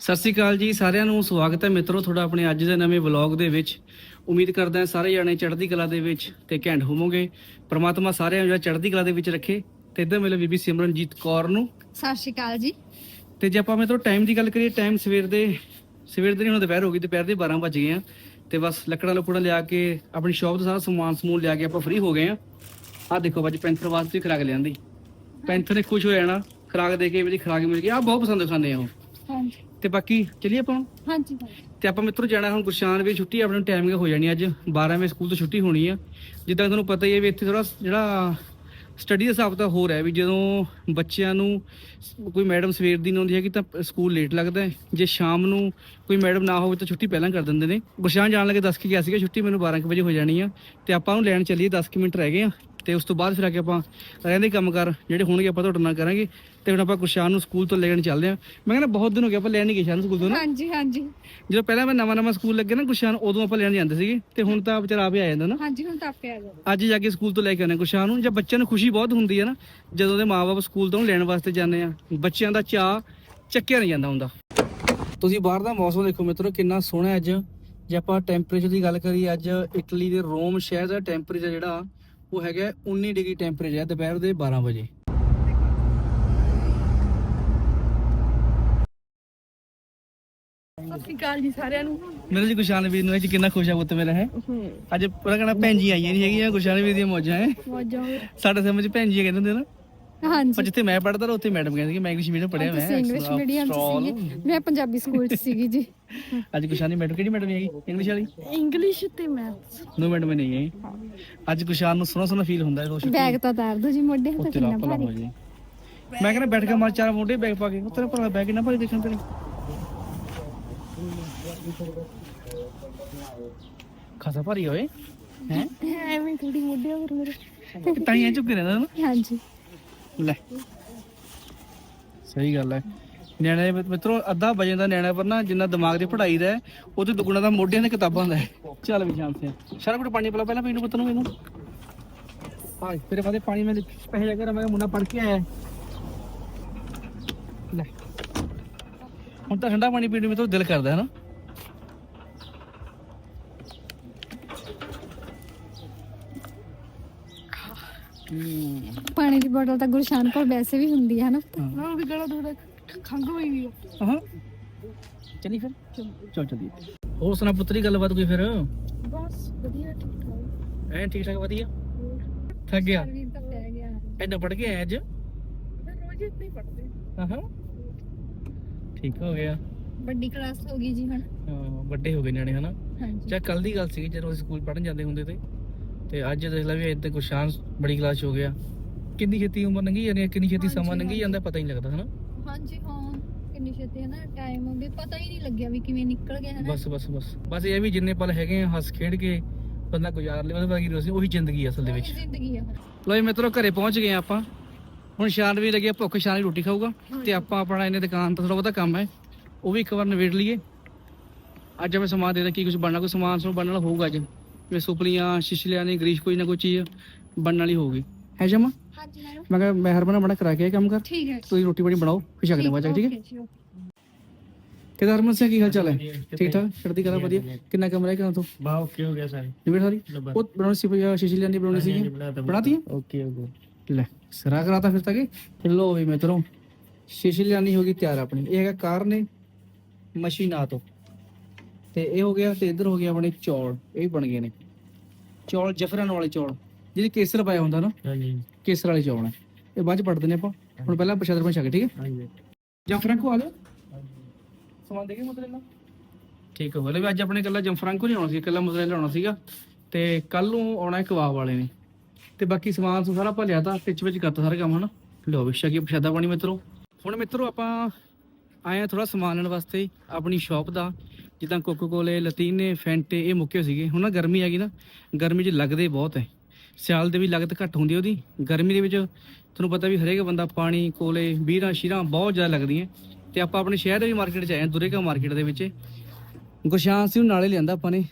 ਸਤਿ ਸ਼੍ਰੀ ਅਕਾਲ ਜੀ ਸਾਰਿਆਂ ਨੂੰ ਸਵਾਗਤ ਹੈ ਮਿੱਤਰੋ ਤੁਹਾਡਾ ਆਪਣੇ ਅੱਜ ਦੇ ਨਵੇਂ ਵਲੌਗ ਦੇ ਵਿੱਚ। ਉਮੀਦ ਕਰਦਾ ਹਾਂ ਸਾਰੇ ਜਾਣੇ ਚੜ੍ਹਦੀ ਕਲਾ ਦੇ ਵਿੱਚ ਤੇ ਘੈਂਟ ਹੋਵੋਗੇ। ਪ੍ਰਮਾਤਮਾ ਸਾਰਿਆਂ ਨੂੰ ਚੜ੍ਹਦੀ ਕਲਾ ਦੇ ਵਿੱਚ ਰੱਖੇ। ਤੇ ਇੱਧਰ ਮਿਲੇ ਬੀਬੀ ਸਿਮਰਨਜੀਤ ਕੌਰ ਨੂੰ। ਸਤਿ ਸ਼੍ਰੀ ਅਕਾਲ ਜੀ। ਤੇ ਜੇ ਆਪਾਂ ਮਿੱਤਰੋ ਟਾਈਮ ਦੀ ਗੱਲ ਕਰੀਏ ਟਾਈਮ ਸਵੇਰ ਦੇ ਸਵੇਰ ਦੇ ਨਹੀਂ ਹੁਣ ਦੁਪਹਿਰ ਹੋ ਗਈ ਦੁਪਹਿਰ ਦੇ 12 ਵੱਜ ਗਏ ਆ। ਤੇ ਬਸ ਲੱਕੜਾਂ ਲੁਕੜਾਂ ਲਿਆ ਕੇ ਆਪਣੀ ਸ਼ਾਪ ਤੋਂ ਸਾਰਾ ਸਮਾਨ ਸਮੂਨ ਲਿਆ ਕੇ ਆਪਾਂ ਫ੍ਰੀ ਹੋ ਗਏ ਆ। ਆਹ ਦੇਖੋ ਅੱਜ ਪੈਂਥਰ ਵਾਸਤੇ ਵੀ ਖਰਾਕ ਲਿਆਂਦੀ। ਪੈਂਥਰ ਨੇ ਖੁਸ਼ ਹੋ ਜਾਣਾ ਖਰਾਕ ਦੇ ਕੇ ਮੇਰੀ ਖਰਾਕ ਮਿਲ ਗਈ। ਆ ਬਹੁਤ ਪਸੰਦ ਖਾਂਦੇ ਆ ਉਹ। ਹਾਂਜੀ। ਤੇ ਬਾਕੀ ਚਲਿਏ ਆਪਾਂ ਹੁਣ? ਹਾਂਜੀ ਤੇ ਆਪਾਂ ਮਿੱਤਰੋ ਜਾਣਾ ਹੁਣ ਗੁਰਸ਼ਾਨ ਵੀ ਛੁੱਟੀ ਆਪਣੇ ਟਾਈਮ ਹੋ ਜਾਣੀ ਅੱਜ। 12 ਵਜੇ ਸਕੂਲ ਤੋਂ ਛੁੱਟੀ ਹੋਣੀ ਆ। ਜਿੱਦਾਂ ਤੁਹਾਨੂੰ ਪਤਾ ਹੀ ਹੈ ਵੀ ਇੱਥੇ ਥੋੜਾ ਜਿਹੜਾ ਸਟੱਡੀ ਦਾ ਹਿਸਾਬ ਤਾਂ ਹੋ ਰਿਹਾ ਵੀ ਜਦੋਂ ਬੱਚਿਆਂ ਨੂੰ ਸ- ਕੋਈ ਮੈਡਮ ਸਵੇਰ ਦੀ ਨਹੀਂ ਆਉਂਦੀ ਹੈਗੀ ਤਾਂ ਸਕੂਲ ਲੇਟ ਲੱਗਦਾ ਹੈ। ਜੇ ਸ਼ਾਮ ਨੂੰ ਕੋਈ ਮੈਡਮ ਨਾ ਹੋਵੇ ਤਾਂ ਛੁੱਟੀ ਪਹਿਲਾਂ ਕਰ ਦਿੰਦੇ ਨੇ। ਗੁਰਸ਼ਾਨ ਜਾਣ ਲੱਗੇ 10 ਕੇ ਗਿਆ ਸੀਗਾ ਛੁੱਟੀ ਮੈਨੂੰ 12 ਕੁ ਵਜੇ ਹੋ ਜਾਣੀ ਆ। ਤੇ ਆਪਾਂ ਉਹਨੂੰ ਲੈਣ ਚੱਲੀਏ 10 ਕੁ ਮਿੰਟ ਰਹਿ ਗਏ ਆ। ਤੇ ਉਸ ਤੋਂ ਬਾਅਦ ਫਿਰ ਆ ਕੇ ਆਪਾਂ ਰਹਿੰਦੇ ਕੰਮ ਕਰ ਜਿਹੜੇ ਹੋਣਗੇ ਆਪਾਂ ਤੁਹਾਡੇ ਨਾਲ ਕਰਾਂਗੇ। ਤੇ ਹੁਣ ਆਪਾਂ ਗੁਰਸ਼ਾਨ ਨੂੰ ਸਕੂਲ ਤੋਂ ਲੈਣ ਚੱਲਦੇ ਆ ਮੈਂ ਕਹਿੰਦਾ ਬਹੁਤ ਦਿਨ ਹੋ ਗਏ ਆਪਾਂ ਲੈਣ ਨਹੀਂ ਗਏ ਸ਼ਾਨ ਸਕੂਲ ਤੋਂ ਨਾ। ਹਾਂਜੀ ਹਾਂਜੀ। ਜਦੋਂ ਪਹਿਲਾਂ ਮੈਂ ਨਵਾਂ ਨਵਾਂ ਸਕੂਲ ਲੱਗੇ ਨਾ ਗੁਰਸ਼ਾਨ ਉਦੋਂ ਆਪਾਂ ਲੈਣ ਜਾਂਦੇ ਸੀਗੇ। ਤੇ ਹੁਣ ਤਾਂ ਵਿਚਾਰਾ ਆਪੇ ਆ ਜਾਂਦਾ ਨਾ। ਹਾਂਜੀ ਹੁਣ ਤਾਂ ਆਪੇ ਆ ਜਾਓ ਅੱਜ ਜਾ ਕੇ ਸਕੂਲ ਤੋਂ ਲੈ ਕੇ ਆਉਂਦੇ ਗੁਰਸ਼ਾਨ ਨੂੰ ਜਾਂ ਬੱਚਿਆਂ ਨੂੰ ਖੁਸ਼ੀ ਬਹੁਤ ਹੁੰਦੀ ਹੈ ਨਾ ਜਦੋਂ ਦੇ ਮਾਪੇ ਸਕੂਲ ਤੋਂ ਲੈਣ ਵਾਸਤੇ ਜਾਂਦੇ ਆ ਬੱਚਿਆਂ ਦਾ ਚਾਹ ਚੱਕਿਆ ਨਹੀਂ ਜਾਂਦਾ ਹੁੰਦਾ। ਤੁਸੀਂ ਬਾਹਰ ਦਾ ਮੌਸਮ ਦੇਖੋ ਮਿੱਤਰੋ ਕਿੰਨਾ ਸੋਹਣਾ ਅੱਜ। ਜੇ ਆਪਾਂ ਟੈਂਪਰੇਚਰ ਦੀ ਗੱਲ ਕਰੀਏ ਅੱਜ ਇਟਲੀ ਦੇ ਰੋਮ ਸ਼ਹਿਰ ਦਾ ਟੈਂਪਰੇਚਰ ਜਿਹੜਾ ਉਹ ਹੈਗਾ 19 ਡਿਗਰੀ ਟੈਂਪਰੇਚਰ ਹੈ ਦੁਪਹਿਰ ਦੇ 12 ਵਜੇ। ਸਤਿ ਅਕਾਲ ਜੀ ਸਾਰਿਆਂ ਨੂੰ। ਮੇਰੇ ਜੀ ਗੁਰਸ਼ਾਨ ਵੀਰ ਨੂੰ ਇਹ ਕਿੰਨਾ ਖੁਸ਼ ਆ ਪੁੱਤ ਮੇਰਾ ਹੈ? ਅੱਜ ਪੂਰਾ ਕਹਣਾ ਭੈਣ ਜੀ ਆਈਆਂ ਨਹੀਂ ਹੈਗੀਆਂ ਗੁਰਸ਼ਾਨ ਵੀਰ ਦੀਆਂ ਮੌਜਾਂ ਹੈ? ਮੌਜਾਂ ਸਾਡੇ ਸਮਝ ਭੈਣ ਜੀ ਕਹਿੰਦੇ ਹੁੰਦੇ ਨਾ। ਪਰ ਹਾਂਜੀ ਜਿੱਥੇ ਮੈਂ ਪੜਦਾ ਉੱਥੇ ਮੈਡਮ ਕਹਿੰਦੀ ਕਿ ਮੈਂ ਇੰਗਲਿਸ਼ ਮੀਡੀਅਮ ਪੜਿਆ ਮੈਂ ਇੰਗਲਿਸ਼ ਮੀਡੀਅਮ ਸੀਗੇ। ਮੈਂ ਪੰਜਾਬੀ ਸਕੂਲ ਚ ਸੀਗੀ ਜੀ। ਅੱਜ ਗੁਸ਼ਾਨ ਦੀ ਮੈਡਮ ਕਿਹੜੀ ਮੈਡਮ ਹੈਗੀ? ਇੰਗਲਿਸ਼ ਵਾਲੀ? ਇੰਗਲਿਸ਼ ਤੇ ਮੈਥਸ ਨੋ ਮੈਡਮ ਨਹੀਂ ਹੈ। ਅੱਜ ਗੁਸ਼ਾਨ ਨੂੰ ਸੋਹਣਾ ਸੋਹਣਾ ਫੀਲ ਹੁੰਦਾ ਹੈ ਰੋਸ਼ ਬੈਗ ਤਾਂ ਤਾਰ ਦੋ ਜੀ ਮੋਢੇ ਤੇ ਕਿੰਨਾ ਭਾਰੀ। ਮੈਂ ਕਹਿੰਦਾ ਬੈਠ ਕੇ ਮਾਰ ਚਾਰ ਮੋਢੇ ਬੈਗ ਪਾ ਕੇ। ਉੱਤੇ ਭਰਾ ਬੈਗ ਕਿੰਨਾ ਭਾਰੀ ਦੇਖਣ ਤੇਰੇ। ਖਾਸਾ ਭਾਰੀ ਹੋਏ ਹੈ? ਐਵੇਂ ਥੋੜੀ ਮੋਢੇ ਹੋਰ ਮੇਰੇ। ਤਾਂ ਹੀ ਐ ਝੁੱਕੇ ਰਹਿੰਦਾ ਨਾ। ਹਾਂਜੀ। ਲੈ। ਸਹੀ ਗੱਲ ਹੈ। ਨਿਆਣੇ ਮਿੱਤਰੋ ਅੱਧਾ ਵਜੇ ਦਾ ਨਿਆਣਾ ਪਰ ਨਾ ਜਿੰਨਾ ਦਿਮਾਗ ਦੀ ਪੜ੍ਹਾਈ ਦਾ ਹੈ, ਉਹ ਤੇ ਦੁੱਗਣਾ ਦਾ ਮੋਢਿਆਂ ਦੀਆਂ ਕਿਤਾਬਾਂ ਦਾ ਹੈ। ਚੱਲ ਵੀ ਜਾਂਦੇ ਆ। ਸਾਰਾ ਕੁਝ ਪਾਣੀ ਪਿਲਾ ਪਹਿਲਾਂ ਪੀਣੂ ਪੁੱਤ ਨੂੰ ਮੈਨੂੰ ਹਾਂ ਤੇਰੇ ਬਾਦੇ ਪਾਣੀ ਮੈਂ ਪਹਿਲੇ ਜਾ ਕੇ ਮੈਂ ਮੁੰਡਾ ਪੜ ਕੇ ਆਇਆ। ਲੈ। ਹੁਣ ਤਾਂ ਠੰਡਾ ਪਾਣੀ ਪੀਣ ਨੂੰ ਮਿੱਤਰੋ ਦਿਲ ਕਰਦਾ ਹੈ ਨਾ ਪਾਣੀ ਦੀ ਬੋਤਲ ਤਾਂ ਗੁਰਸ਼ਾਨ ਕੋਲ ਵੈਸੇ ਵੀ ਹੁੰਦੀ ਹੈ ਨਾ ਹਾਂ। ਵੀ ਗਲਾ ਥੋੜਾ ਖੰਗ ਹੋਈ ਵੀ ਹਾਂ। ਚਲੀ ਫਿਰ। ਚਲ ਚਲੀ ਹੋਰ ਸੁਣਾ ਪੁੱਤਰੀ ਗੱਲਬਾਤ ਕੋਈ ਫਿਰ? ਬਸ ਵਧੀਆ ਠੀਕ ਠਾਕ। ਐ ਠੀਕ ਠਾਕ ਵਧੀਆ? ਥੱਕ ਗਿਆ? ਵੀ ਤਾਂ ਪੈ ਗਿਆ। ਐਨਾ ਪੜ ਕੇ ਆਇਆ ਅੱਜ? ਰੋਜ਼ ਇੱਥੇ ਪੜਦੇ ਹਾਂ ਠੀਕ ਹੋ ਗਿਆ। ਵੱਡੀ ਕਲਾਸ ਹੋ ਗਈ ਜੀ ਹੁਣ। ਹਾਂ, ਵੱਡੇ ਹੋ ਗਏ ਨਿਆਣੇ ਹਨਾ? ਹਾਂਜੀ। ਚਾ ਕੱਲ ਦੀ ਗੱਲ ਸੀ ਜਦੋਂ ਅਸੀਂ ਸਕੂਲ ਪੜਨ ਜਾਂਦੇ ਹੁੰਦੇ ਤੇ। ਤੇ ਅੱਜ ਦੇਖ ਲੈ ਵੀ ਇੱਥੇ ਕੁਸ਼ਾਨ ਬੜੀ ਕਲਾਸ 'ਚ ਹੋ ਗਿਆ। ਕਿੰਨੀ ਛੇਤੀ ਉਮਰ ਲੰਘੀ ਜਾਂਦੀ ਹੈ ਕਿੰਨੀ ਛੇਤੀ ਸਮਾਂ ਹਾਂਜੀ, ਲੰਘੀ ਜਾਂਦਾ ਪਤਾ ਹੀ ਨਹੀਂ ਲੱਗਦਾ ਹਨਾ? ਹਾਂਜੀ ਹਾਂ ਕਿੰਨੀ ਛੇਤੀ ਹੈ ਨਾ ਟਾਈਮ ਵੀ ਪਤਾ ਹੀ ਨਹੀਂ ਲੱਗਿਆ ਵੀ ਕਿਵੇਂ ਨਿਕਲ ਗਿਆ ਹੈ ਨਾ। ਬਸ ਬਸ ਬਸ। ਬਸ ਇਹ ਵੀ ਜਿੰਨੇ ਪਲ ਹੈਗੇ ਆ ਹੱਸ ਖੇਡ ਕੇ ਬੰਦਾ ਗੁਜ਼ਾਰ ਲੇ ਮਤਲਬ ਬਾਕੀ ਰੋਸੀ ਉਹੀ ਜ਼ਿੰਦਗੀ ਆ ਅਸਲ ਦੇ ਵਿੱਚ। ਉਹੀ ਜ਼ਿੰਦਗੀ ਆ। ਲੋ ਜੀ ਮਿੱਤਰੋ ਘਰੇ ਪਹੁੰਚ ਗਏ ਆਪਾਂ। ਹੁਣ ਸ਼ਾਨ ਵੀ ਲੱਗਿਆ ਭੁੱਖ ਸ਼ਾਨ ਰੋਟੀ ਖਾਊਗਾ। ਤੇ ਆਪਾਂ ਆਪਣਾ ਇਹਨੇ ਦੁਕਾਨ ਤੋਂ ਥੋੜਾ ਬਹੁਤਾ ਕੰਮ ਹੈ ਉਹ ਵੀ ਇੱਕ ਵਾਰ ਨਿਬੇੜ ਲਈਏ। ਅੱਜ ਆਪਾਂ ਸਮਾਨ ਦੇ ਦੇ ਕੀ ਕੁਝ ਬਣਨਾ ਕੋਈ ਸਮਾਨ ਸੋ ਬਣਨ ਵਾਲਾ ਹੋਊਗਾ ਅੱਜ। ਜਿਵੇਂ ਸੁਪਲੀਆਂ ਸ਼ਿਸ਼ਲਿਆਂ ਨੇ ਗਰੀਸ਼ ਕੋਈ ਨਾ ਕੋਈ ਚੀਜ਼ ਬਣਨ ਵਾਲੀ ਹੋਊਗੀ। ਹੈ ਜਮਾ? ਹਾਂਜੀ ਮੈਡਮ ਮੈਂ ਕਿਹਾ ਮੈਂ ਹਰਮਨ ਬਣਾ ਕਰਾ ਕੇ ਆਇਆ ਕੰਮ ਕਰ। ਠੀਕ ਹੈ ਤੁਸੀਂ ਰੋਟੀ ਪਾਣੀ ਬਣਾਓ ਫਿਰ ਛਕ ਦੇ ਬਾਅਦ ਠੀਕ ਹੈ? ਜੀ। ਕਿਦਾਂ ਹਰਮਨ ਸਿੰਘ ਕੀ ਹਾਲ ਚਾਲ ਹੈ? ਠੀਕ ਠਾਕ? ਚੜ੍ਹਦੀ ਕਲਾ ਵਧੀਆ? ਕਿੰਨਾ ਕੰਮ ਰਹਿ ਗਿਆ ਤੂੰ? ਬਾ ਓਕੇ ਹੋ ਗਿਆ ਸਾਰੇ? ਨਿਬੇੜ ਸਾਰੀ? ਉਹ ਬਣਾਉਣੀ ਸੀ ਭਈਆ ਸ਼ਿਸ਼ਲਿਆਂ ਦੀ ਬਣਾਉਣੀ ਸੀ ਬਣਾਤੀ? ਹੈ ਓਕੇ ਹੋ ਗਿਆ ਲੈ ਸਰਾ ਕਰਾਤਾ ਫਿਰ ਤੱਕ ਲੋ ਵੀ ਮਿੱਤਰੋ ਸ਼ੀਸ਼ੀ ਲਿਆਨੀ ਹੋਗੀ ਤਿਆਰ ਆਪਣੀ। ਇਹ ਹੈਗਾ ਕਾਰ ਨੇ ਮਸ਼ੀਨਾ ਤੋਂ। ਤੇ ਇਹ ਹੋ ਗਿਆ ਤੇ ਇੱਧਰ ਹੋ ਗਿਆ ਆਪਣੇ ਚੌਲ। ਇਹ ਵੀ ਬਣ ਗਏ ਨੇ। ਚੌਲ ਜਫਰਨ ਵਾਲੇ ਚੌਲ। ਜਿਹਦੇ ਕੇਸਰ ਪਾਇਆ ਹੁੰਦਾ ਨਾ? ਹਾਂਜੀ। ਕੇਸਰ ਵਾਲੇ ਚੌਲ ਨੇ। ਇਹ ਬਾਅਦ ਚ ਪੜਦੇ ਨੇ ਆਪਾਂ। ਹੁਣ ਪਹਿਲਾਂ ਪ੍ਰਸ਼ਾਦ ਬਣ ਛਕ ਠੀਕ ਹੈ? ਹਾਂਜੀ। ਜਫਰਾਂ ਕੋ ਆ ਲਓ ਸਮਾਨ ਦੇ ਕੇ ਮਤਲਬ ਠੀਕ ਹੈ ਬਲੇ ਵੀ ਅੱਜ ਆਪਣੇ ਕੱਲਾ ਜੰਫਰਾਂ ਕੋ ਨਹੀਂ ਆਉਣਾ ਸੀ ਕੱਲਾ ਮਸਲੇ ਲਿਆਉਣਾ ਸੀਗਾ। ਤੇ ਕੱਲ ਨੂੰ ਆਉਣਾ ਹੈ ਕਬਾਬ ਵਾਲੇ ਨੇ। ਤੇ ਬਾਕੀ ਸਮਾਨ ਸਾਰਾ ਆਪਾਂ ਲਿਆ ਤਾ ਟਿਚ ਵਿੱਚ ਕਰਤਾ ਸਾਰਾ ਕੰਮ ਹਨਾ? ਲਓ ਵਿਸ਼ਾ ਕੀ ਪ੍ਰਸ਼ਾਦਾ ਪਾਣੀ ਮਿੱਤਰੋ। ਹੁਣ ਮਿੱਤਰੋ ਆਪਾਂ ਆਏ ਆ ਥੋੜਾ ਸਮਾਨ ਲੈਣ ਵਾਸਤੇ ਆਪਣੀ ਸ਼ਾਪ ਦਾ। ਜਿੱਦਾਂ ਕੋਕੋ ਕੋਲੇ ਲਤੀਨੇ ਫੈਂਟੇ ਇਹ ਮੁੱਕੇ ਸੀਗੇ। ਹੁਣ ਨਾ ਗਰਮੀ ਹੈਗੀ ਨਾ ਗਰਮੀ 'ਚ ਲੱਗਦੇ ਬਹੁਤ ਹੈ ਸਿਆਲ ਦੇ ਵੀ ਲੱਗਤ ਘੱਟ ਹੁੰਦੀ ਉਹਦੀ। ਗਰਮੀ ਦੇ ਵਿੱਚ ਤੁਹਾਨੂੰ ਪਤਾ ਵੀ ਹਰੇਕ ਬੰਦਾ ਪਾਣੀ ਕੋਲੇ ਵੀਰਾਂ ਸ਼ੀਰਾਂ ਬਹੁਤ ਜ਼ਿਆਦਾ ਲੱਗਦੀਆਂ। ਤੇ ਆਪਾਂ ਆਪਣੇ ਸ਼ਹਿਰ ਦੀ ਮਾਰਕੀਟ 'ਚ ਆਏ ਹਾਂ ਦੁਰੇਕਾ ਮਾਰਕੀਟ ਦੇ ਵਿੱਚ। ਗੁਰਸ਼ਾਨ ਸਿੰਘ ਨਾਲੇ ਲਿਆਂਦਾ ਆਪਾਂ ਨੇ।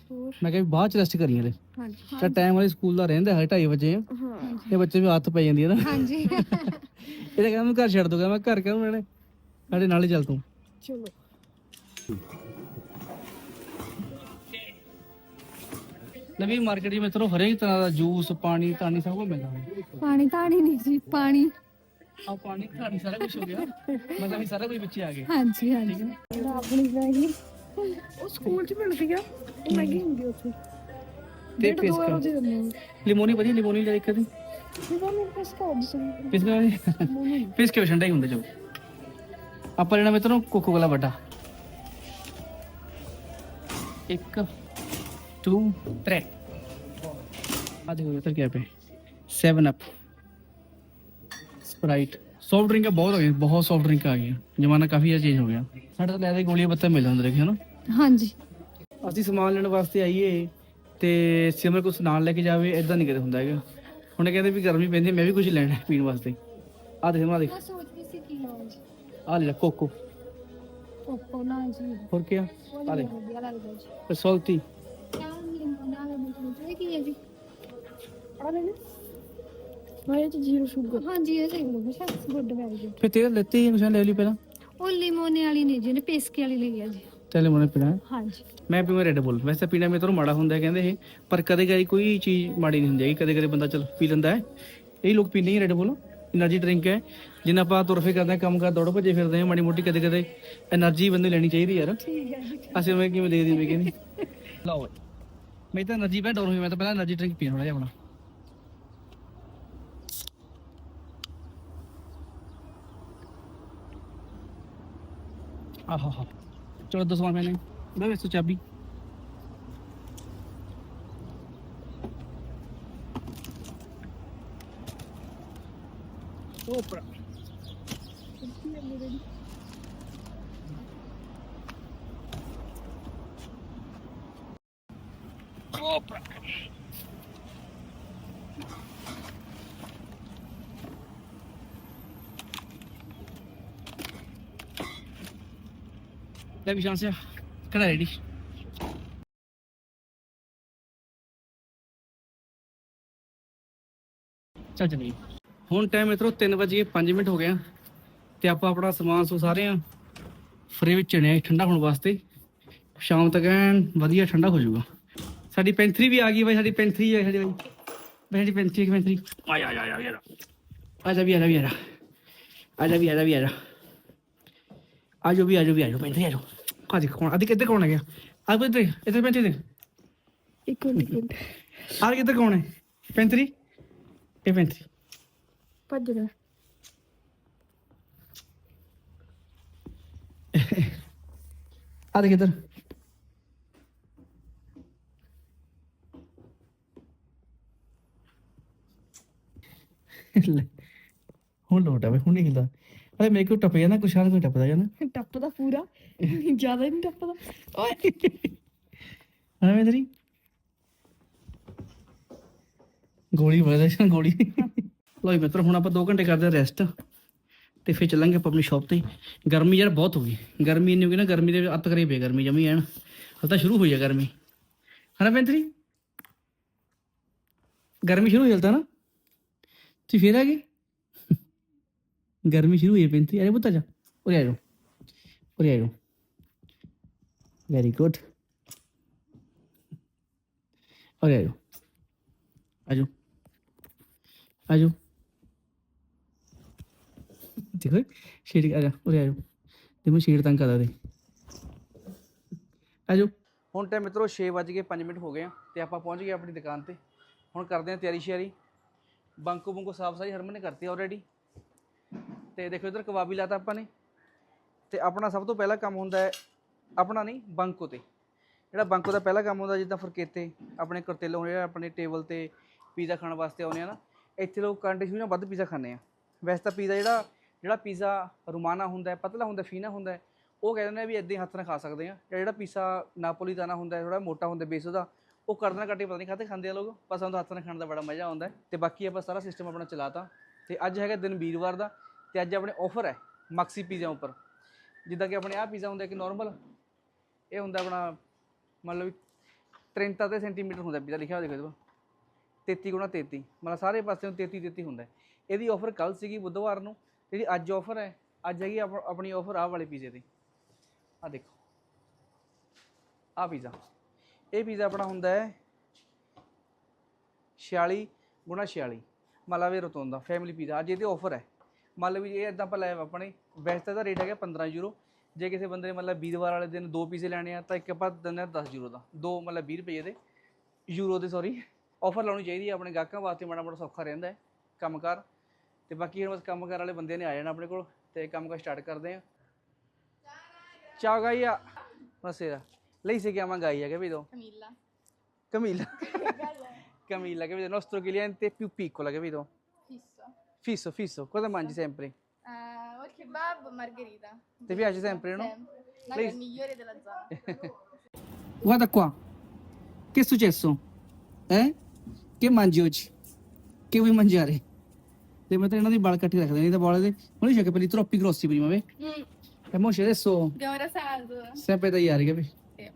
ਮੈਂ ਕਿਹਾ ਵੀ ਬਾਅਦ ਚ ਰੈਸਟ ਕਰੀਏ ਲੈ ਹਾਂਜੀ ਤਾਂ ਟਾਈਮ ਵਾਲੇ ਸਕੂਲ ਦਾ ਰਹਿੰਦਾ ਹੈ 2:30 ਵਜੇ। ਇਹ ਬੱਚੇ ਵੀ ਹੱਥ ਪੈ ਜਾਂਦੀ ਹੈ ਨਾ। ਹਾਂਜੀ। ਇਹਦਾ ਕਹਿੰਦਾ ਮੈਂ ਘਰ ਛੱਡ ਦੂੰਗਾ ਮੈਂ ਘਰ ਕਿਉਂ ਰਹਿਣਾ? ਸਾਡੇ ਨਾਲ ਚੱਲ ਤੂੰ। ਚਲੋ। ਨਵੀਂ ਮਾਰਕੀਟ ਵਿੱਚ ਮਿੱਤਰੋ ਹਰੇਕ ਤਰ੍ਹਾਂ ਦਾ ਜੂਸ ਪਾਣੀ ਤਾਣੀ ਸਭ ਕੁਝ ਮਿਲਦਾ। ਹੈ ਪਾਣੀ ਤਾਣੀ ਨਹੀਂ ਜੀ ਪਾਣੀ। ਆ ਪਾਣੀ ਤਾਣੀ ਸਾਰਾ ਕੁਝ ਹੋ ਗਿਆ। ਮਤਲਬ ਵੀ ਸਾਰਾ ਕੁਝ ਵਿੱਚੇ ਆ ਗਿਆ ਹਾਂਜੀ ਹਾਂਜੀ। ਆਪਣੀ ਬੈਗੀ ਉਹ ਸਕੂਲ ਚ ਮਿਲਦੀ ਆ। ਉਹ ਮਹਿੰਗੀ ਹੁੰਦੀ ਉੱਥੇ। ਤੇ ਪਿਸਕਾ ਦੇ ਦਿੰਦੇ ਲਿਮੋਨੀ ਵਧੀਆ ਲਿਮੋਨੀ ਲੈ ਇੱਕ ਦੀ ਮੇਰੇ ਪਾਸ ਕਾਰਡ ਸੀ ਪਿਸਕਾ ਪਿਸਕੇ ਠੰਡਾ ਹੀ ਹੁੰਦਾ ਜੋ ਆਪਾਂ ਲੈਣਾ ਮਿੱਤਰੋ ਕੋਕੋ ਕੋਲਾ ਵੱਡਾ। ਇੱਕ 2 3 ਆ ਦੇਖੋ ਇੱਧਰ ਕੀ ਪੇ 7 ਅਪ ਸਪਰਾਈਟ ਸੌਫਟ ਡਰਿੰਕਾਂ ਬਹੁਤ ਆ ਗਈਆਂ ਬਹੁਤ ਸੌਫਟ ਡਰਿੰਕਾਂ ਆ ਗਈਆਂ ਜ਼ਮਾਨਾ ਕਾਫੀ ਜ਼ਿਆਦਾ ਚੇਂਜ ਹੋ ਗਿਆ ਸਾਡੇ ਤਾਂ ਲੈ ਦੇ ਗੋਲੀਆਂ ਬੱਤਾ ਮਿਲ ਜਾਂਦੇ ਰਹੇ ਹਨਾ ਹਾਂਜੀ. ਅਸੀਂ ਸਮਾਨ ਲੈਣ ਵਾਸਤੇ ਆਈਏ ਤੇ ਸਿਮਰ ਕੁਛ ਨਾਲ ਲੈ ਕੇ ਜਾਵੇ ਇਦਾਂ ਨਹੀਂ ਕਦੇ ਹੁੰਦਾ ਹੈਗਾ ਹੁਣ ਇਹ ਕਹਿੰਦੇ ਵੀ ਗਰਮੀ ਪੈਂਦੀ ਹੈ, ਮੈਂ ਵੀ ਕੁਝ ਲੈਣਾ ਹੈ ਪੀਣ ਵਾਸਤੇ ਆ ਦੇਖ ਮਾ ਦੇਖ ਮੈਂ ਸੋਚਦੀ ਸੀ ਕੀ ਲਾਵਾਂ ਜੀ ਆ ਲੈ ਲੈ ਕੋਕੋ ਕੋਕੋ ਨਾ ਜੀ ਹੋਰ ਕੀ ਆ ਉਹ ਆ ਲੈ ਨਹੀਂ ਵਧੀਆ ਲੱਗਦਾ ਜੀ ਫਿਰ ਸੌਲਟੀ ਕੀ ਹੈ ਮੈਂ ਇਹ ਜ਼ੀਰੋ ਸ਼ੂਗਰ ਹਾਂਜੀ ਇਹ ਸਹੀ ਗੁੱਡ ਵੈਰੀ ਗੁੱਡ ਫਿਰ ਤੇਲ ਲੈਤੀ ਹੈ ਮਸ਼ਾਂ ਲੈ ਲਈ ਪਹਿਲਾਂ? ਉਹ ਲਿਮੋਨੇ ਵਾਲੀ ਨਹੀਂ ਜੀ ਨੇ ਪੇਸਕੇ ਵਾਲੀ ਲਈ ਆ ਜੀ। ਤੇਲ ਮੋਨੇ ਪੀਣਾ ਹਾਂਜੀ ਮੈਂ ਪੀਵਾਂ ਰੈੱਡ ਬੁੱਲ ਵੈਸੇ ਪੀਣਾ ਮੇਰੇ ਤੋਂ ਮਾੜਾ ਹੁੰਦਾ ਕਹਿੰਦੇ ਇਹ ਪਰ ਕਦੇ ਕਦੇ ਕੋਈ ਚੀਜ਼ ਮਾੜੀ ਨਹੀਂ ਹੁੰਦੀ ਕਦੇ ਕਦੇ ਬੰਦਾ ਚਲ ਪੀ ਲੈਂਦਾ ਹੈ। ਇਹ ਲੋਕ ਪੀਂਦੇ ਹੀ ਰੈੱਡ ਬੁੱਲ ਜਿੰਨਾ ਆਪਾਂ ਤੁਰਫੇ ਕਰਦੇ ਹਾਂ ਕੰਮ ਕਰ ਦੌੜ ਭਜੇ ਫਿਰਦੇ ਹਾਂ ਮਾੜੀ ਮੋਟੀ ਕਦੇ ਕਦੇ એનર્ਜੀ ਬੰਦੇ ਲੈਣੀ ਚਾਹੀਦੀ ਯਾਰ। ਠੀਕ ਹੈ ਅਸੀਂ ਉਵੇਂ ਕਿਵੇਂ ਦੇ ਦੇਈਏ ਕਿ ਲਓ ਮੈਂ ਤਾਂ એનર્ਜੀ ਬੈਂਡ ਹੋਈ, ਮੈਂ ਤਾਂ ਪਹਿਲਾਂ એનર્ਜੀ ਡਰਿੰਕ ਪੀਣ ਥੋੜਾ ਜਿਹਾ ਆਪਣਾ। ਆਹਾ ਚਲੋ ਦਸਵਾਂ ਮੈਨੇ ਮੈਂ ਵੇਸੋ ਚਾਬੀ। ਉਹ ਓਪਰਾ ਲੈ ਵੀ ਚਾਂਸ ਆ ਕਿਹੜਾ ਰੈਡੀ ਚੱਲ ਚੱਲੀਏ ਹੁਣ ਟਾਈਮ ਇਤਰੋ 3 ਵਜੇ 5 ਮਿੰਟ ਹੋ ਗਿਆ ਤੇ ਆਪਾਂ ਆਪਣਾ ਸਮਾਨ ਸੋ ਸਾਰੇ ਆ। ਫਰੇ ਵਿੱਚ ਚਣਿਆ ਠੰਡਾ ਹੋਣ ਵਾਸਤੇ। ਸ਼ਾਮ ਤੱਕ ਐਨ ਵਧੀਆ ਠੰਡਾ ਹੋ ਜਾਊਗਾ। ਸਾਡੀ ਪੈਂਥਰੀ ਵੀ ਆ ਗਈ ਬਾਈ ਸਾਡੀ ਪੈਂਥਰੀ ਹੈ ਸਾਡੀ ਬਾਈ। ਬਾਈ ਸਾਡੀ ਪੈਂਥਰੀ ਹੈ ਪੈਂਥਰੀ। ਆ ਜਾ ਆ ਜਾ ਆ ਜਾ ਆ ਜਾ। ਵੀ ਆ ਜਾ ਵੀ ਆ ਜਾ। ਆ ਜਾ ਵੀ ਆ ਜਾ ਵੀ ਆ ਜਾ। ਆ ਜਾਓ ਵੀ ਆ ਜਾਓ ਵੀ ਆ ਜਾਓ ਪੈਂਥਰੀ ਆ ਜਾਓ। ਆ ਦੇਖ ਕੌਣ ਆ ਦੇਖ ਇੱਧਰ ਕੌਣ ਹੈ ਗਿਆ ਆ ਕੋਈ ਇੱਧਰ ਇੱਧਰ ਪੈਂਥਰੀ ਦੇਖ। ਇੱਕ ਮਿੰਟ ਇੱਕ ਮਿੰਟ। ਆ ਕਿੱਧਰ ਕੌਣ ਹੈ? ਪੈਂਥਰੀ? ਇਹ ਪੈਂਥਰੀ। ਭੱਜ ਰਿਹਾ ਆ ਦੇਖ ਇੱਧਰ ਲੈ, ਹੁਣ ਲੋਟ ਆ ਵੇ ਹੁਣ ਨਹੀਂ ਹਿਲਦਾ ਅਰੇ ਮੇਰੇ ਕੋਲ ਟੱਪਿਆ ਨਾ ਕੁਛ ਹਾਲ ਕੋਈ ਟੱਪਦਾ ਜਾਨਾ ਟੱਪਦਾ ਪੂਰਾ। ਜ਼ਿਆਦਾ ਨਹੀਂ ਟੱਪਦਾ। ਓਏ। ਹਾਂ ਮੈਂ ਤੇਰੀ। ਗੋਲੀ ਵਰਦਾ ਗੋਲੀ। ਲੋ ਜੀ ਮਿੱਤਰ ਹੁਣ ਆਪਾਂ 2 ਘੰਟੇ ਕਰਦੇ ਰੈਸਟ ਤੇ ਫਿਰ ਚੱਲਾਂਗੇ ਆਪਾਂ ਆਪਣੀ ਸ਼ਾਪ ਤੇ। ਗਰਮੀ ਯਾਰ ਬਹੁਤ ਹੋ ਗਈ। ਗਰਮੀ ਇੰਨੀ ਹੋ ਗਈ ਨਾ ਗਰਮੀ ਦੇ ਅੱਤ ਕਰੇ ਪਏ ਗਰਮੀ ਜਮੀ ਐਨ। ਹਲ ਤਾਂ ਸ਼ੁਰੂ ਹੋਈ ਆ ਗਰਮੀ। ਹਨਾ ਪੈਂਤਰੀ ਗਰਮੀ ਸ਼ੁਰੂ ਹੋ ਜਲਤਾ ਨਾ। ਤੁਸੀਂ ਫੇਰ ਆ ਗਏ? ਗਰਮੀ ਸ਼ੁਰੂ ਹੋਈ ਹੈ ਪੈਂਤਰੀ ਅਰੇ ਪੁੱਤਾ ਜਾ, ਉਰੇ ਆ ਜਾਓ, ਉਰੇ ਆ ਜਾਓ। ਵੈਰੀ ਗੁੱਡ ਉਰੇ ਆ ਜਾਓ ਆ ਜਾਓ ਆ ਜਾਓ। ਦੇਖੋ ਸ਼ੇਡ ਆ ਜਾ, ਉਰੇ ਆ ਜਾਓ। ਦੇਖੋ ਤੰਗ ਕਰਦਾ ਦੇ ਆ ਜਾਓ। ਹੁਣ ਟਾਈਮ ਮਿੱਤਰੋ 6 ਵੱਜ ਕੇ 5 ਮਿੰਟ ਹੋ ਗਏ ਆ, ਤੇ ਆਪਾਂ ਪਹੁੰਚ ਗਏ ਆਪਣੀ ਦੁਕਾਨ ਤੇ। ਹੁਣ ਕਰਦੇ ਆ ਤਿਆਰੀ ਸ਼ਿਆਰੀ ਬੰਕੂ ਬੰਕੋ ਸਾਫ਼ ਸਾਰੀ ਹਰਮਨ ਨੇ ਕਰਤੀ ਆਲਰੇਡੀ ਤੇ ਦੇਖੋ ਇਧਰ ਕਬਾਬੀ ਲਾਤਾ ਆਪਾਂ ਨੇ। ਤੇ ਆਪਣਾ ਸਭ ਤੋਂ ਪਹਿਲਾ ਕੰਮ ਹੁੰਦਾ ਹੈ ਆਪਣਾ ਨਹੀਂ, ਬੰਕੋ ਤੇ। ਜਿਹੜਾ ਬੰਕੋ ਦਾ ਪਹਿਲਾ ਕੰਮ ਹੁੰਦਾ ਜਿੱਦਾਂ ਫਰਕੇਤੇ, ਆਪਣੇ ਕਰਤੇਲੋਂ ਜਿਹੜਾ ਆਪਣੇ ਟੇਬਲ ਤੇ ਪੀਜ਼ਾ ਖਾਣ ਵਾਸਤੇ ਆਉਂਦੇ ਆ ਨਾ, ਇੱਥੇ ਲੋਕ ਕੰਟੀਨਿਊ ਨਾਲ ਵੱਧ ਪੀਜ਼ਾ ਖਾਂਦੇ ਆ। ਵੈਸੇ ਤਾਂ ਪੀਜ਼ਾ ਜਿਹੜਾ ਜਿਹੜਾ ਪੀਜ਼ਾ ਰੁਮਾਨਾ ਹੁੰਦਾ ਹੈ, ਪਤਲਾ ਹੁੰਦਾ, ਫੀਨਾ ਹੁੰਦਾ ਹੈ, ਉਹ ਕਹਿੰਦੇ ਨੇ ਵੀ ਇੱਦਾਂ ਹੀ ਹੱਥ ਨਾਲ ਖਾ ਸਕਦੇ ਆ। ਜਾਂ ਜਿਹੜਾ ਪੀਜ਼ਾ ਨਾਪੋਲੀਤਾਨਾ ਹੁੰਦਾ ਹੈ ਥੋੜਾ ਮੋਟਾ ਹੁੰਦਾ, ਬੇਸ ਉਹਦਾ ਉਹ ਕਰਦਣਾ ਕੱਟੇ ਪਤਾ ਨਹੀਂ ਖਾਤੇ ਖਾਂਦੇ ਆ ਲੋਕ। ਬਸ ਉਹਦਾ ਹੱਥ ਨਾਲ ਖਾਣ ਦਾ ਬੜਾ ਮਜ਼ਾ ਆਉਂਦਾ ਹੈ। ਤੇ ਬਾਕੀ ਆਪਾਂ ਸਾਰਾ ਸਿਸਟਮ ਆਪਣਾ ਚਲਾਤਾ। ਤੇ ਅੱਜ ਹੈਗਾ ਦਿਨ ਵੀਰਵਾਰ ਦਾ। ਤੇ ਅੱਜ ਆਪਣੇ ਆਫਰ ਹੈ ਮਕਸੀ ਪੀਜ਼ਾ ਉੱਪਰ। ਜਿੱਦਾਂ ਕਿ ਆਪਣੇ ਆਹ ਪੀਜ਼ਾ ਹੁੰਦਾ ਕਿ ਨਾਰਮਲ ਇਹ ਹੁੰਦਾ ਆਪਣਾ ਮਤਲਬ ਲਓ ਵੀ 33 ਤੇ ਸੈਂਟੀਮੀਟਰ ਹੁੰਦਾ ਪੀਜ਼ਾ ਲਿਖਿਆ ਹੋਇਆ ਦੇਖੋ ਇਹਦੇ 33 ਗੁਣਾ 33 ਮਤਲਬ ਸਾਰੇ ਪਾਸੇ 33 33 ਹੁੰਦਾ ਇਹਦੀ ਆਫਰ ਕੱਲ ਸੀਗੀ ਬੁੱਧਵਾਰ ਨੂੰ, ਜਿਹੜੀ ਅੱਜ ਆਫਰ ਹੈ, ਅੱਜ ਹੈਗੀ ਆਪਣੀ ਆਫਰ ਆਹ ਵਾਲੇ ਪੀਜ਼ੇ ਦੀ। ਆ ਦੇਖੋ ਆ ਪੀਜ਼ਾ ਇਹ ਪੀਜ਼ਾ ਆਪਣਾ ਹੁੰਦਾ ਹੈ 46 ਗੁਣਾ 46 ਮਤਲਬ ਇਹ ਰਤੋਂ ਦਾ ਫੈਮਿਲੀ ਪੀਜ਼ਾ ਅੱਜ ਇਹਦੇ ਆਫਰ ਹੈ। ਮਤਲਬ ਵੀ ਇਹ ਇਦਾਂ ਆਪਾਂ ਲੈ ਆਪਣੇ ਵੈਸੇ ਤਾਂ ਇਹਦਾ ਰੇਟ ਹੈਗਾ 15 ਯੂਰੋ ਜੇ ਕਿਸੇ ਬੰਦੇ ਨੇ ਮਤਲਬ ਵੀਰਵਾਰ ਵਾਲੇ ਦਿਨ ਦੋ ਪੀਜ਼ੇ ਲੈਣੇ ਆ ਤਾਂ ਇੱਕ ਆਪਾਂ ਦਿੰਦੇ ਆ 10 ਯੂਰੋ ਦਾ ਦੋ ਮਤਲਬ 20 ਰੁਪਏ ਦੇ ਯੂਰੋ ਦੇ ਸੌਰੀ ਆਫਰ ਲਾਉਣੀ ਚਾਹੀਦੀ ਹੈ ਆਪਣੇ ਗਾਹਕਾਂ ਵਾਸਤੇ ਮਾੜਾ ਮਾੜਾ ਸੌਖਾ ਰਹਿੰਦਾ ਹੈ ਕੰਮਕਾਰ ਤੇ ਬਾਕੀ ਹੁਣ ਬਸ ਕੰਮਕਾਰ ਵਾਲੇ ਬੰਦੇ ਨੇ ਆ ਜਾਣਾ ਆਪਣੇ ਕੋਲ ਤੇ ਕੰਮ ਕਰ ਸਟਾਰਟ ਕਰਦੇ ਆ Ciao Gaia. Buonasera. Lei si chiama Gaia, capito? Camilla. Camilla. Camilla, capito? Il nostro cliente più piccola, capito? Fisso. Fisso, fisso. Cosa mangi sempre? Uh, il kebab o margherita. Ti piace sempre, no? Sempre. La Lei... è il migliore della zona. Guarda qua. Che è successo? Eh? Che mangi oggi? Che vuoi mangiare? Devi mettere una di balcatti ragazzi, venite a parlare. Ma lui c'è c'ha capelli troppo grossi prima, beh? Mm. E mo adesso... Abbiamo rasato. Sempre a tagliare, capisci? Sì.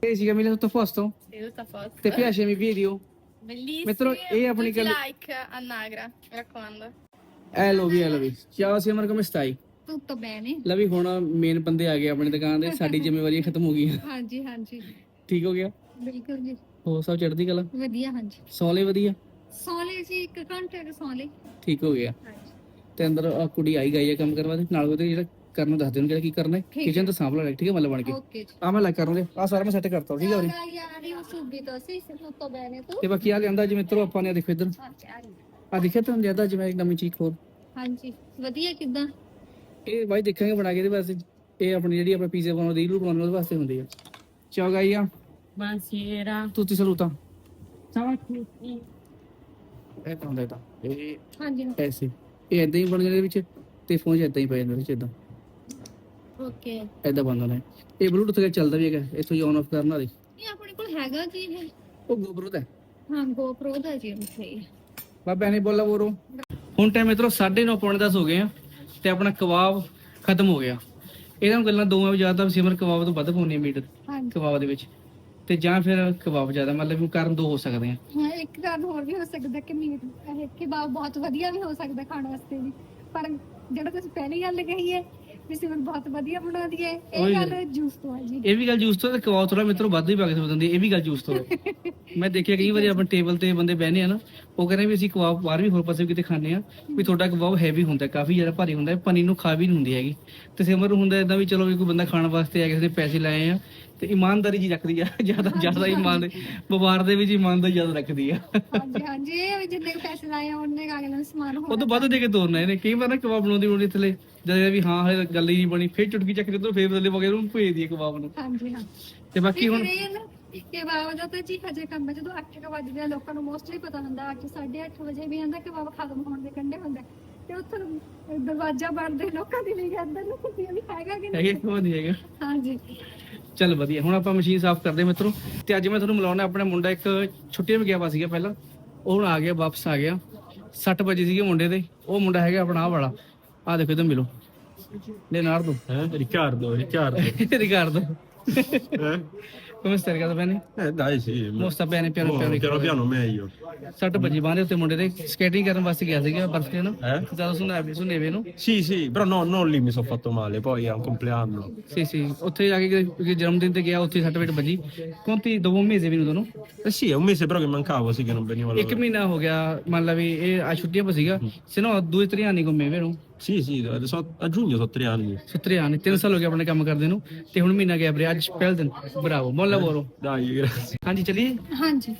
Vedi, Camilla, tutto a posto? Sì, tutto a posto. Ti piace il mio video? Bellissimo. Metterò- e apri Tutti che- like a Nagra, mi raccomando. Eh lo vi, eh lo vi. Ciao Simar, come stai? Tutto bene? ਲੈ ਵੀ ਹੁਣ main ਬੰਦੇ ਆ ਗਏ ਆਪਣੀ ਦੁਕਾਨ ਦੇ ਸਾਡੀ ਜ਼ਿੰਮੇਵਾਰੀਆਂ ਖਤਮ ਹੋ ਗਈਆਂ ਹਾਂਜੀ ਹਾਂਜੀ ਠੀਕ ਹੋ ਗਿਆ ਬਿਲਕੁਲ ਜੀ ਹੋ ਸਭ ਚੜ੍ਹਦੀ ਕਲਾ ਵਧੀਆ ਹਾਂਜੀ ਸੌਲੇ ਵਧੀਆ ਸੌਲੇ ਜੀ ਇੱਕ ਘੰਟੇ ਦੇ ਸੌਲੇ ਠੀਕ ਹੋ ਗਿਆ ਹਾਂਜੀ ਤੇ ਅੰਦਰ ਆਹ ਕੁੜੀ ਆਈ ਗਈ ਹੈ ਕੰਮ ਕਰਵਾ ਦੇ ਨਾਲ ਉਹਦੇ ਜਿਹੜਾ ਕਰਨ ਦੱਸ ਦੇਣ ਕਿਹੜਾ ਕੀ ਕਰਨਾ ਹੈ। ਠੀਕ ਕਿਚਨ ਤਾਂ ਸਾਂਭ ਲੈ ਠੀਕ ਹੈ ਮੱਲ ਬਣ ਕੇ। ਆ ਮੈਂ ਲੈ ਕਰਨ ਦੇ ਆ ਸਾਰਾ ਮੈਂ ਸੈੱਟ ਕਰਤਾ ਠੀਕ ਹੈ ਉਰੇ Magari subito, sì, se tutto bene tu? ਤੇ। ਬਾਕੀ ਆ ਲਿਆਂਦਾ ਜਿਵੇਂ ਮਿੱਤਰੋ ਆਪਾਂ ਨੇ ਆਹ ਦੇਖੋ ਇੱਧਰ। ਆ ਦੇਖਿਆ ਤੁਹਾਨੂੰ ਜ਼ਿਆਦਾ ਜਿਵੇਂ ਇੱਕ ਨਵੀਂ ਚੀਜ਼ ਖੋਲ। ਹਾਂਜੀ ਵਧੀਆ ਕਿਦਾਂ? ਇਹ ਬਾਈ ਦੇਖਾਂਗੇ ਬਣਾ ਕੇ ਇਹਦੇ ਵਾਸਤੇ। ਇਹ ਆਪਣੀ ਜਿਹੜੀ ਆਪਾਂ ਪੀਜ਼ਾ ਬਣਾਉਂਦੇ ਰੀਲ ਬਣਾਉਣ ਉਹਦੇ ਵਾਸਤੇ ਹੁੰਦੀ ਹੈ ਚਾਓ ਗਾਈਆ Buonasera. ਤੁੱਤੀ ਸਲੂਤਾ। Ciao a tutti. ਇਹ ਤਾਂ ਹੁੰਦਾ ਇਹ ਤਾਂ। ਇਹ ਹਾਂਜੀ। ਐਸੇ ਇਹ ਇਦਾਂ ਹੀ ਬਣ ਜਾਂਦੇ ਵਿੱਚ ਤੇ ਫੋਨ 'ਚ ਇਦਾਂ ਹੀ ਪੈ ਜਾਂਦਾ ਵਿੱਚ ਇਦਾਂ ਓਕੇ ਇਦਾਂ ਬੰਦ ਹੋਣਾ। ਹੈ। ਇਹ ਬਲੂਟੁੱਥ ਕੇ ਚੱਲਦਾ ਵੀ ਹੈਗਾ ਇੱਥੋਂ ਹੀ ਔਨ ਆਫ ਕਰਨਾ ਦੇ ਇਹ ਆਪਣੇ ਕੋਲ ਹੈਗਾ ਜੀ ਇਹ? ਉਹ ਗੋਬਰੂ ਦਾ ਹੈ। ਹਾਂ GoPro ਦਾ ਜੀ ਸਹੀ ਬਾਬਾ ਨੇ ਬੋਲਾ ਬੋਰੋ ਹੁਣ ਟਾਈਮ ਇਧਰੋਂ 9:30 ਪੌਣੇ 10 ਹੋ ਗਏ ਆ ਤੇ ਆਪਣਾ ਕਬਾਬ ਖਤਮ ਹੋ ਗਿਆ। ਇਹਨਾਂ ਨੂੰ ਗੱਲਾਂ ਦੋਵਾਂ ਵੀ ਜ਼ਿਆਦਾ ਸਿਮਰ ਕਬਾਬ ਤੋਂ ਵੱਧ ਪਾਉਣੀ ਮੀਟ ਹਾਂਜੀ। ਕਬਾਬ ਦੇ ਵਿੱਚ। ਤੇ ਜਾਂ ਫਿਰ ਕਬਾਬ ਜ਼ਿਆਦਾ ਮਤਲਬ ਵੀ ਕਾਰਨ ਦੋ ਹੋ ਸਕਦੇ ਆ। ਹਾਂ ਇੱਕ ਕਾਰਨ ਹੋਰ ਵੀ ਹੋ ਸਕਦਾ ਕਿ ਮੀਟ ਇਹ ਕਬਾਬ ਬਹੁਤ ਵਧੀਆ ਵੀ ਹੋ ਸਕਦਾ ਖਾਣ ਵਾਸਤੇ ਵੀ। ਪਰ ਜਿਹੜਾ ਤੁਸੀਂ ਪਹਿਲੀ ਗੱਲ ਕਹੀ ਹੈ ਵੀ ਸਿਮਰ ਬਹੁਤ ਵਧੀਆ ਹੈ ਉਹੀ ਇਹ ਗੱਲ। ਜੂਸ ਤੋਂ ਜੀ ਇਹ ਵੀ ਗੱਲ ਜੂਸ ਤੋਂ ਤੇ ਕਬਾਬ ਥੋੜਾ ਮਿੱਤਰੋ ਵੱਧ ਹੀ ਪਾ ਕੇ ਦੇ ਦਿੰਦੀ ਇਹ ਵੀ ਗੱਲ ਜੂਸ ਤੋਂ ਹੈ। ਮੈਂ ਦੇਖਿਆ ਕਈ ਵਾਰੀ ਆਪਣੇ ਟੇਬਲ ਤੇ ਬੰਦੇ ਬਹਿਨੇ ਆ ਨਾ ਉਹ ਕਹਿੰਦੇ ਵੀ ਅਸੀਂ ਕਬਾਬ ਬਾਹਰ ਵੀ ਹੋਰ ਪਾਸੇ ਵੀ ਕਿਤੇ ਖਾਂਦੇ ਆ ਵੀ ਤੁਹਾਡਾ ਕਬਾਬ ਹੈਵੀ ਹੁੰਦਾ ਕਾਫੀ ਜ਼ਿਆਦਾ ਭਾਰੀ ਹੁੰਦਾ ਹੈ ਪਨੀ ਨੂੰ ਖਾ ਵੀ ਨਹੀਂ ਹੁੰਦੀ ਹੈਗੀ ਤੇ ਸਿਮਰ ਨੂੰ ਹੁੰਦਾ ਇਦਾਂ ਵੀ ਚਲੋ ਵੀ ਕੋਈ ਬੰਦਾ ਖਾਣ ਵਾਸਤੇ ਆ ਕਿਸੇ ਨੇ ਪੈਸੇ ਲਾਏ ਆ ਤੇ ਇਮਾਨਦਾਰੀ ਜੀ ਰੱਖਦੀ ਆ ਜ਼ਿਆਦਾ ਜ਼ਿਆਦਾ ਇਮਾਨ ਵਪਾਰ ਦੇ ਵਿੱਚ ਇਮਾਨਦਾਰੀ ਜ਼ਿਆਦਾ ਰੱਖਦੀ ਆ। ਹਾਂਜੀ ਹਾਂਜੀ ਇਹ ਵੀ ਜਿੰਨੇ ਕੁ ਪੈਸੇ ਲਾਏ ਆ ਉਹਨੇ ਅਗਲੇ ਨੂੰ ਸਮਾਨ ਉਹ ਹੋਣਾ ਤੋਂ ਵੱਧ ਦੇ ਕੇ ਤੋਰਨਾ ਇਹਨੇ ਕਈ ਵਾਰ ਨਾ ਕਬਾਬ ਬਣਾਉਂਦੀ ਬਣਾਉਂਦੀ ਥੱਲੇ ਜਦ ਇਹ ਵੀ ਹਾਂ ਹਲੇ ਗੱਲ ਹੀ ਨਹੀਂ ਬਣੀ ਫਿਰ ਚੁਟਕੀ ਚੱਕ ਕੇ ਉਧਰ ਫੇਰ ਥੱਲੇ ਪਾ ਕੇ ਉਹਨੂੰ ਭੇਜ ਦਈਏ ਕਬਾਬ ਨੂੰ। ਹਾਂਜੀ ਹਾਂ। ਤੇ ਬਾਕੀ ਹੁਣ ਇਹ ਨਾ ਕਿ ਬਾਬਾ ਦਾ ਤਾਂ ਜੀ ਹਜੇ ਕੰਮ ਹੈ ਜਦੋਂ 8 ਵਜੇ ਆ ਲੋਕਾਂ ਨੂੰ ਮੋਸਟਲੀ ਪਤਾ ਹੁੰਦਾ 8 8:30 ਵਜੇ ਵੀ ਆਂਦਾ ਕਿ ਬਾਬਾ ਖਤਮ ਹੋਣ ਦੇ ਕੰਢੇ ਹੁੰਦਾ। ਤੇ ਉੱਥੇ ਦਰਵਾਜ਼ਾ ਬੰਦ ਲੋਕਾਂ ਦੀ ਨਿਗਾਹ ਅੰਦਰ ਨੂੰ ਹੁੰਦੀ ਆ ਵੀ ਹੈਗਾ ਕਿ ਹੈਗੇ ਨਹੀਂ ਕੋ ਨਹੀਂ ਹੈਗਾ। ਹਾਂਜੀ। ਚੱਲ ਵਧੀਆ। ਹੁਣ ਆਪਾਂ ਮਸ਼ੀਨ ਸਾਫ਼ ਕਰਦੇ ਹਾਂ ਮਿੱਤਰੋ। ਤੇ ਅੱਜ ਮੈਂ ਤੁਹਾਨੂੰ ਮਿਲਾਉਣਾ ਆਪਣਾ ਮੁੰਡਾ ਇੱਕ ਛੁੱਟੀਆਂ ਵੀ ਗਿਆ ਵਾ ਸੀਗਾ ਪਹਿਲਾਂ। ਉਹ ਹੁਣ ਆ ਗਿਆ ਵਾਪਸ ਆ ਗਿਆ। 60 ਵਜੇ ਸੀਗੇ ਮੁੰਡੇ ਦੇ। ਉਹ ਮੁੰਡਾ ਹੈਗਾ ਆਪਣਾ ਆਹ ਵਾਲਾ। ਆ ਦੇਖੋ ਇਧਰ ਮਿਲੋ। Eh? Riccardo, Riccardo. Riccardo Eh? Come stai Riccardo bene? Eh dai sì. mo sta bene piano Oh, piano piano Riccardo piano meglio. 60 ਵਜੇ ਬਾਂਦੇ ਉੱਤੇ ਮੁੰਡੇ ਦੇ ਸਕੇਟਿੰਗ ਕਰਨ ਵਾਸਤੇ ਗਿਆ ਸੀਗਾ ਬਰਫ਼ ਤੇ ਨਾ Eh? ਜ਼ਿਆਦਾ ਸੁਣਾਵੇ ਸੁਣੇਵੇ ਨੂੰ Sì, sì, però no, non lì mi sono fatto male, poi a un compleanno. ਸੀ ਸੀ ਉੱਥੇ ਜਾ ਕੇ ਕਿ ਜਨਮ ਦਿਨ ਤੇ ਗਿਆ ਉੱਥੇ ਸੱਟ ਵੇਟ ਵੱਜੀ ਕੁੰਤੀ ਦੋ ਮਹੀਨੇ ਵੀ ਨੂੰ ਦੋਨੋਂ Eh sì, è un mese però che mancavo, sì che non venivo a ਇੱਕ lavorare. ਮਹੀਨਾ ਹੋ ਗਿਆ ਮੰਨ ਲਾ ਵੀ ਇਹ ਆ ਛੁੱਟੀਆਂ ਪਾ ਸੀਗਾ ਸਿਨੋ ਦੂਏ ਤਰੀਆਂ ਨਹੀਂ ਘੁੰਮੇ ਵੇ ਨੂੰ Sì, sì, so- a giugno sono tre anni. ਸੁਤਰੇ ਆਣੇ 3 ਸਾਲ ਹੋ ਗਏ ਆਪਣੇ ਕੰਮ ਕਰਦੇ ਨੂੰ ਤੇ ਹੁਣ ਮਹੀਨਾ ਗਿਆ ਵੀਰੇ ਅੱਜ ਪਹਿਲ ਦਿਨ ਬਰਾਵੋ ਬੋਲ ਲਵੋ Dai, grazie. ਹਾਂਜੀ ਚਲਿਏ ਹਾਂਜੀ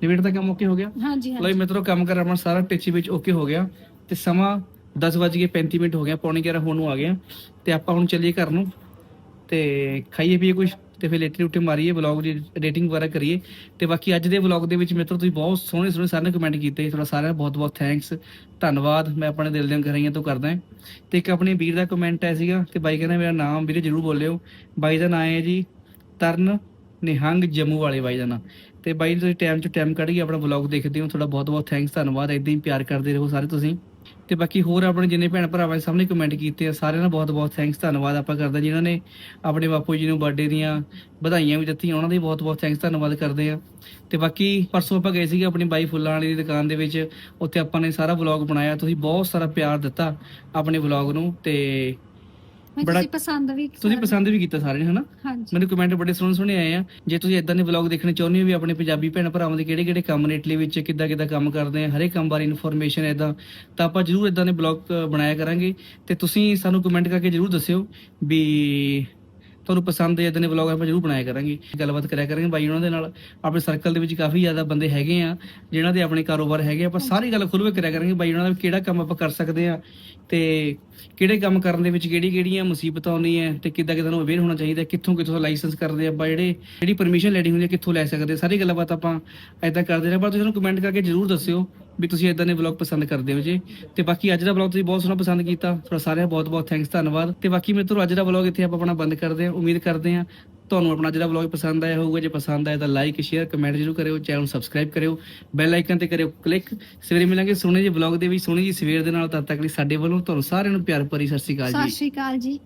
ਡਿਬੇਟ ਦਾ ਕੰਮ ਓਕੇ ਹੋ ਗਿਆ ਹਾਂਜੀ ਲੋ ਮਿੱਤਰੋ ਕੰਮ ਕਰ ਆਪਣਾ ਸਾਰਾ ਟਿੱਚੀ ਵਿੱਚ ਓਕੇ ਹੋ ਗਿਆ ਤੇ ਸਮਾਂ 10:35 ਮਿੰਟ ਹੋ ਗਿਆ ਪੌਣੇ 11 ਹੋਣ ਨੂੰ ਆ ਗਿਆ ਤੇ ਆਪਾਂ ਹੁਣ ਚੱਲੀਏ ਘਰ ਨੂੰ ਤੇ ਖਾਈਏ ਪੀਏ ਕੁਝ ਤੇ ਫਿਰ ਲੇਟੇ ਉੱਤੇ ਮਾਰੀਏ ਵਲੌਗ ਦੀ ਰੇਟਿੰਗ ਵਗੈਰਾ ਕਰੀਏ। ਤੇ ਬਾਕੀ ਅੱਜ ਦੇ ਵਲੌਗ ਦੇ ਵਿੱਚ ਮਿੱਤਰੋ, ਤੁਸੀਂ ਬਹੁਤ ਸੋਹਣੇ ਸੋਹਣੇ ਸਾਰੇ ਕਮੈਂਟ ਕੀਤੇ। ਤੁਹਾਡਾ ਸਾਰਿਆਂ ਦਾ ਬਹੁਤ ਬਹੁਤ ਥੈਂਕਸ ਧੰਨਵਾਦ। ਮੈਂ ਆਪਣੇ ਦਿਲ ਦੀਆਂ ਗਹਿਰਾਈਆਂ ਤੋਂ ਕਰਦਾ ਹਾਂ। ਤੇ ਇੱਕ ਆਪਣੇ ਵੀਰ ਦਾ ਕਮੈਂਟ ਆਇਆ ਸੀਗਾ ਤੇ ਬਾਈ ਕਹਿੰਦਾ ਮੇਰਾ ਨਾਮ ਵੀਰੇ ਜਰੂਰ ਬੋਲਿਓ। ਬਾਈ ਦਾ ਨਾਮ ਹੈ ਜੀ ਤਰਨ ਨਿਹੰਗ ਜੰਮੂ ਵਾਲੇ ਬਾਈ ਦਾ ਨਾਮ ਤੇ ਬਾਈ ਤੁਸੀਂ ਟਾਈਮ ਚ ਟਾਈਮ ਕੱਢ ਕੇ ਆਪਣਾ ਵਲੌਗ ਦੇਖਦੇ ਹੋ। ਤੁਹਾਡਾ ਬਹੁਤ ਬਹੁਤ ਥੈਂਕਸ ਧੰਨਵਾਦ। ਇਦਾਂ ਹੀ ਪਿਆਰ ਕਰਦੇ ਰਹੋ ਸਾਰੇ ਤੁਸੀਂ। ਤੇ ਬਾਕੀ ਹੋਰ ਆਪਣੇ ਜਿੰਨੇ ਭੈਣ ਭਰਾਵਾਂ ਨੇ ਸਾਹਮਣੇ ਕਮੈਂਟ ਕੀਤੇ ਆ, ਸਾਰਿਆਂ ਦਾ ਬਹੁਤ ਬਹੁਤ ਥੈਂਕਸ ਧੰਨਵਾਦ ਆਪਾਂ ਕਰਦੇ ਹਾਂ ਜਿਨ੍ਹਾਂ ਨੇ ਆਪਣੇ ਬਾਪੂ ਜੀ ਨੂੰ ਬਰਥਡੇ ਦੀਆਂ ਵਧਾਈਆਂ ਵੀ ਦਿੱਤੀਆਂ, ਉਹਨਾਂ ਦੀ ਬਹੁਤ ਬਹੁਤ ਥੈਂਕਸ ਧੰਨਵਾਦ ਕਰਦੇ ਆ ਤੇ ਬਾਕੀ ਪਰਸੋਂ ਆਪਾਂ ਗਏ ਸੀਗੇ ਆਪਣੀ ਬਾਈ ਫੁੱਲਾਂ ਵਾਲੀ ਦੀ ਦੁਕਾਨ ਦੇ ਵਿੱਚ, ਉੱਥੇ ਆਪਾਂ ਨੇ ਸਾਰਾ ਵਲੌਗ ਬਣਾਇਆ, ਤੁਸੀਂ ਬਹੁਤ ਸਾਰਾ ਪਿਆਰ ਦਿੱਤਾ ਆਪਣੇ ਵਲੌਗ ਨੂੰ ਤੇ ਮੈਂ ਬੜਾ- ਤੁਸੀਂ ਪਸੰਦ ਵੀ ਤੁਸੀਂ ਪਸੰਦ ਵੀ ਕੀਤਾ ਸਾਰੇ ਨੇ ਹਨਾ? ਹਾਂਜੀ। ਮੈਨੂੰ ਕਮੈਂਟ ਬੜੇ ਸੋਹਣੇ ਸੋਹਣੇ ਆਏ ਆ। ਜੇ ਤੁਸੀਂ ਇਦਾਂ ਦੇ ਵਲੌਗ ਦੇਖਣੇ ਚਾਹੁੰਦੇ ਹੋ ਵੀ ਆਪਣੇ ਪੰਜਾਬੀ ਭੈਣ ਭਰਾਵਾਂ ਦੇ ਕਿਹੜੇ ਕਿਹੜੇ ਕੰਮ ਨੇ ਇਟਲੀ ਵਿੱਚ ਕਿੱਦਾਂ ਕਿੱਦਾਂ ਕੰਮ ਕਰਦੇ ਆ ਹਰੇਕ ਕੰਮ ਬਾਰੇ ਇਨਫੋਰਮੇਸ਼ਨ ਇਦਾਂ ਤਾਂ ਆਪਾਂ ਜਰੂਰ ਇਦਾਂ ਦੇ ਵਲੌਗ ਬਣਾਇਆ ਕਰਾਂਗੇ। ਤੇ ਤੁਸੀਂ ਸਾਨੂੰ ਕਮੈਂਟ ਕਰਕੇ ਜਰੂਰ ਦੱਸਿਓ ਵੀ ਤੁਹਾਨੂੰ ਪਸੰਦ ਹੈ ਇਦਾਂ ਦੇ ਵਲੌਗ ਆਪਾਂ ਜਰੂਰ ਬਣਾਇਆ ਕਰਾਂਗੇ। ਗੱਲਬਾਤ ਕਰਿਆ ਕਰਾਂਗੇ ਬਾਈ ਉਹਨਾਂ ਦੇ ਨਾਲ। ਆਪਣੇ ਸਰਕਲ ਦੇ ਵਿੱਚ ਕਾਫੀ ਜ਼ਿਆਦਾ ਬੰਦੇ ਹੈਗੇ ਆ ਜਿਨ੍ਹਾਂ ਦੇ ਆਪਣੇ ਕਾਰੋਬਾਰ ਹੈਗੇ ਆ। ਆਪਾਂ ਸਾਰੀ ਗੱਲ ਖੁੱਲ੍ਹ ਕੇ ਕਰਿਆ ਕਰਾਂਗੇ ਬਾਈ ਉਹਨਾਂ ਦਾ ਵੀ ਕਿਹੜਾ ਕੰਮ ਆਪਾਂ ਕਰ ਸਕਦੇ ਆ ਤੇ ਕਿਹੜੇ ਕੰਮ ਕਰਨ ਦੇ ਵਿੱਚ ਕਿਹੜੀ ਕਿਹੜੀਆਂ ਮੁਸੀਬਤਾਂ ਆਉਂਦੀਆਂ ਤੇ ਕਿੱਦਾਂ ਕਿੱਦਾਂ ਨੂੰ ਅਵੇਅਰ ਹੋਣਾ ਚਾਹੀਦਾ, ਕਿੱਥੋਂ ਕਿੱਥੋਂ ਲਾਇਸੈਂਸ ਕਰਦੇ ਆਪਾਂ ਜਿਹੜੇ, ਜਿਹੜੀ ਪਰਮਿਸ਼ਨ ਲੈਣੀ ਹੁੰਦੀ ਹੈ ਕਿੱਥੋਂ ਲੈ ਸਕਦੇ ਸਾਰੀ ਗੱਲਬਾਤ ਆਪਾਂ ਐਦਾਂ ਕਰਦੇ ਰਹੇ। ਪਰ ਤੁਸੀਂ ਸਾਨੂੰ ਕਮੈਂਟ ਕਰਕੇ ਜਰੂਰ ਦੱਸਿਓ ਵੀ ਤੁਸੀਂ ਇਦਾਂ ਦੇ ਵਲੌਗ ਪਸੰਦ ਕਰਦੇ ਹੋ ਜੇ। ਤੇ ਬਾਕੀ ਅੱਜ ਦਾ ਵਲੌਗ ਤੁਸੀਂ ਬਹੁਤ ਸੋਹਣਾ ਪਸੰਦ ਕੀਤਾ। ਤੁਹਾਡਾ ਸਾਰਿਆਂ ਬਹੁਤ ਬਹੁਤ ਥੈਂਕਸ ਧੰਨਵਾਦ। ਤੇ ਬਾਕੀ ਮਿੱਤਰੋ, ਅੱਜ ਦਾ ਵਲੌਗ ਇੱਥੇ ਆਪਾਂ ਆਪਣਾ ਬੰਦ ਕਰਦੇ ਹਾਂ। ਉਮੀਦ ਕਰਦੇ ਹਾਂ ਤੁਹਾਨੂੰ ਆਪਣਾ ਜਿਹੜਾ ਵਲੌਗ ਪਸੰਦ ਆਇਆ ਹੋਊਗਾ, ਜੇ ਪਸੰਦ ਆਇਆ ਤਾਂ ਲਾਈਕ ਸ਼ੇਅਰ ਕਮੈਂਟ ਜ਼ਰੂਰ ਕਰਿਓ ਚੈਨਲ ਨੂੰ ਸਬਸਕ੍ਰਾਈਬ ਕਰਿਓ ਬੈਲ ਆਈਕਨ ਤੇ ਕਰਿਓ ਕਲਿੱਕ ਸਵੇਰੇ ਮਿਲਾਂਗੇ ਸੋਹਣੇ ਜਿਹੇ ਵਲੌਗ ਦੇ ਵਿੱਚ ਸੋਹਣੀ ਜੀ ਸਵੇਰ ਦੇ ਨਾਲ ਤਦ ਤੱਕ ਲਈ ਸਾਡੇ ਵੱਲੋਂ ਤੁਹਾਨੂੰ ਸਾਰਿਆਂ ਨੂੰ ਪਿਆਰ ਭਰੀ ਸਤਿ ਸ਼੍ਰੀ ਅਕਾਲ ਜੀ। ਸਤਿ ਸ਼੍ਰੀ ਅਕਾਲ ਜੀ।